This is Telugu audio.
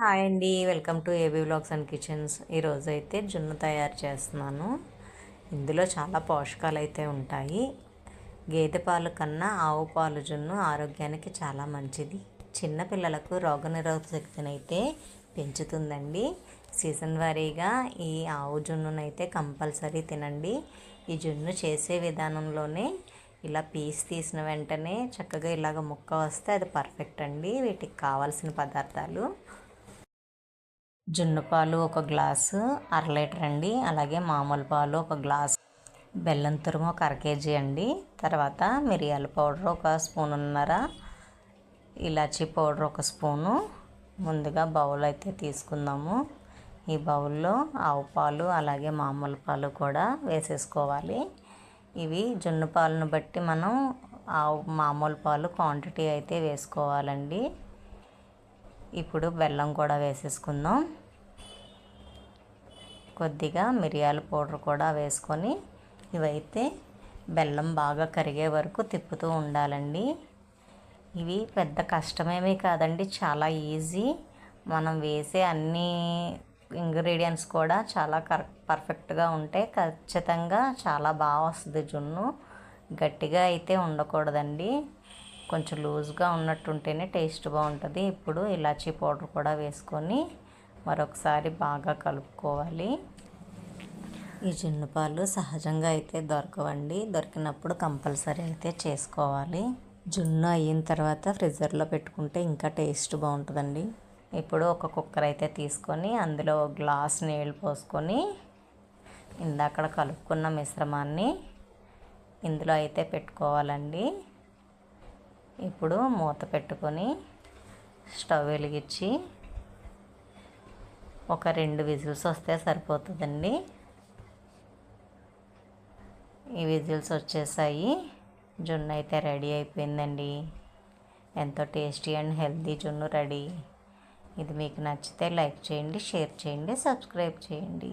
హాయ్ అండి. Welcome to A B blogs and kitchens. ఈరోజు అయితే జున్ను తయారు చేస్తున్నాను. ఇందులో చాలా పోషకాలు అయితే ఉంటాయి. గేదె పాలు కన్నా ఆవు పాలు జున్ను ఆరోగ్యానికి చాలా మంచిది. చిన్నపిల్లలకు రోగనిరోధక శక్తిని అయితే పెంచుతుందండి. సీజన్ వారీగా ఈ ఆవు జున్నునైతే కంపల్సరీ తినండి. ఈ జున్ను చేసే విధానంలోనే ఇలా పీస్ తీసిన వెంటనే చక్కగా ఇలాగ ముక్క వస్తే అది పర్ఫెక్ట్ అండి. వీటికి కావాల్సిన పదార్థాలు జున్ను పాలు ఒక గ్లాసు అర లీటర్ అండి. అలాగే మామూలు పాలు ఒక గ్లాస్. బెల్లం తురుము ఒక అర కేజీ అండి. తర్వాత మిరియాల పౌడర్ ఒక స్పూన్ ఉన్నర ఇలాచీ పౌడర్ ఒక స్పూను. ముందుగా బౌల్ అయితే తీసుకుందాము. ఈ బౌల్లో ఆవు పాలు అలాగే మామూలు పాలు కూడా వేసేసుకోవాలి. ఇవి జున్ను పాలను బట్టి మనం ఆవు మామూలు పాలు క్వాంటిటీ అయితే వేసుకోవాలండి. ఇప్పుడు బెల్లం కూడా వేసేసుకుందాం. కొద్దిగా మిరియాల పౌడర్ కూడా వేసుకొని ఇవైతే బెల్లం బాగా కరిగే వరకు తిప్పుతూ ఉండాలండి. ఇవి పెద్ద కష్టమేమీ కాదండి చాలా ఈజీ. మనం వేసే అన్ని ఇంగ్రీడియంట్స్ కూడా చాలా కర్ పర్ఫెక్ట్గా ఉంటే ఖచ్చితంగా చాలా బాగా వస్తుంది జున్ను. గట్టిగా అయితే ఉండకూడదండి. కొంచెం లూజ్గా ఉన్నట్టుంటేనే టేస్ట్ బాగుంటుంది. ఇప్పుడు ఇలాచీ పౌడర్ కూడా వేసుకొని మరొకసారి బాగా కలుపుకోవాలి. ఈ జున్ను పాలు సహజంగా అయితే దొరకవండి. దొరికినప్పుడు కంపల్సరీ అయితే చేసుకోవాలి. జున్ను అయిన తర్వాత ఫ్రిజర్లో పెట్టుకుంటే ఇంకా టేస్ట్ బాగుంటుందండి. ఇప్పుడు ఒక కుక్కర్ అయితే తీసుకొని అందులో గ్లాస్ నీళ్ళు పోసుకొని ఇందాక కలుపుకున్న మిశ్రమాన్ని ఇందులో అయితే పెట్టుకోవాలండి. ఇప్పుడు మూత పెట్టుకొని స్టవ్ వెలిగించి ఒక రెండు విజిల్స్ వస్తే సరిపోతుందండి. ఈ విజిల్స్ వచ్చేసాయి. జున్ను అయితే రెడీ అయిపోయిందండి. ఎంతో టేస్టీ అండ్ హెల్తీ జున్ను రెడీ. ఇది మీకు నచ్చితే లైక్ చేయండి షేర్ చేయండి సబ్స్క్రైబ్ చేయండి.